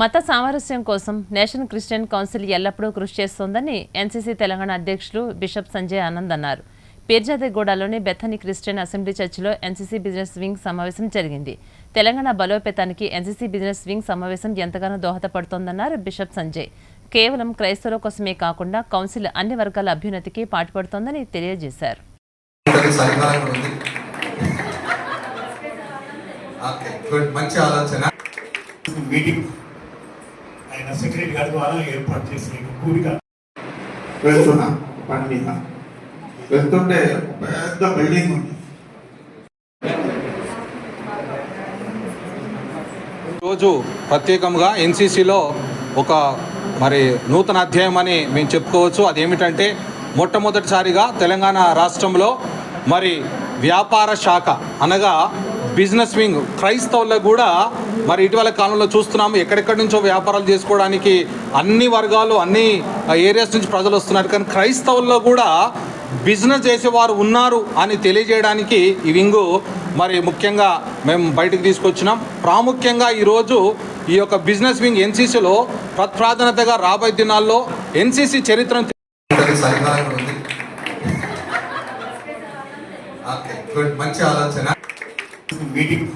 మత సామరస్యం కోసం నేషనల్ క్రిస్టియన్ కౌన్సిల్ ఎల్లప్పుడూ కృషి చేస్తోందని ఎన్సీసీ తెలంగాణ అధ్యక్షులు బిషప్ సంజయ్ ఆనంద్ అన్నారు. పీర్జాదగూడలోని బెథని క్రిస్టియన్ అసెంబ్లీ చర్చిలో ఎన్సీసీ బిజినెస్ వింగ్ సమావేశం జరిగింది. తెలంగాణ బలోపేతానికి ఎన్సీసీ బిజినెస్ వింగ్ సమావేశం ఎంతగానో దోహదపడుతోందన్నారు బిషప్ సంజయ్. కేవలం క్రైస్తవుల కోసమే కాకుండా కౌన్సిల్ అన్ని వర్గాల అభ్యున్నతికి పాటుపడుతోందని తెలియజేశారు. మంచి ఆలోచన. మీటింగ్ ఆయన సెక్రటరీ గారి ద్వారా ఏర్పాటు చేసిన కూడిక. వెళ్తున్నా మీద వెళ్తుంటే పెద్ద బిల్డింగ్ ఉంది. రోజు ప్రత్యేకంగా ఎన్సీసీలో ఒక మరి నూతన అధ్యాయం అని మేము చెప్పుకోవచ్చు. అదేమిటంటే మొట్టమొదటిసారిగా తెలంగాణ రాష్ట్రంలో మరి వ్యాపార శాఖ అనగా బిజినెస్ వింగ్. క్రైస్తవులకు కూడా మరి ఇటీవల కాలంలో చూస్తున్నాము ఎక్కడెక్కడి నుంచో వ్యాపారాలు చేసుకోవడానికి అన్ని వర్గాలు అన్ని ఏరియాస్ నుంచి ప్రజలు వస్తున్నారు. కానీ క్రైస్తవుల్లో కూడా బిజినెస్ చేసేవారు ఉన్నారు అని తెలియజేయడానికి ఈ వింగు మరి ముఖ్యంగా మేము బయటకు తీసుకొచ్చినాం. ప్రాముఖ్యంగా ఈరోజు ఈ యొక్క బిజినెస్ వింగ్ ఎన్సీసీలో ప్రప్రాధాన్యతగా రాబోయే దినాల్లో ఎన్సీసీ చరిత్రను మంచి ఆలోచన. మీటింగ్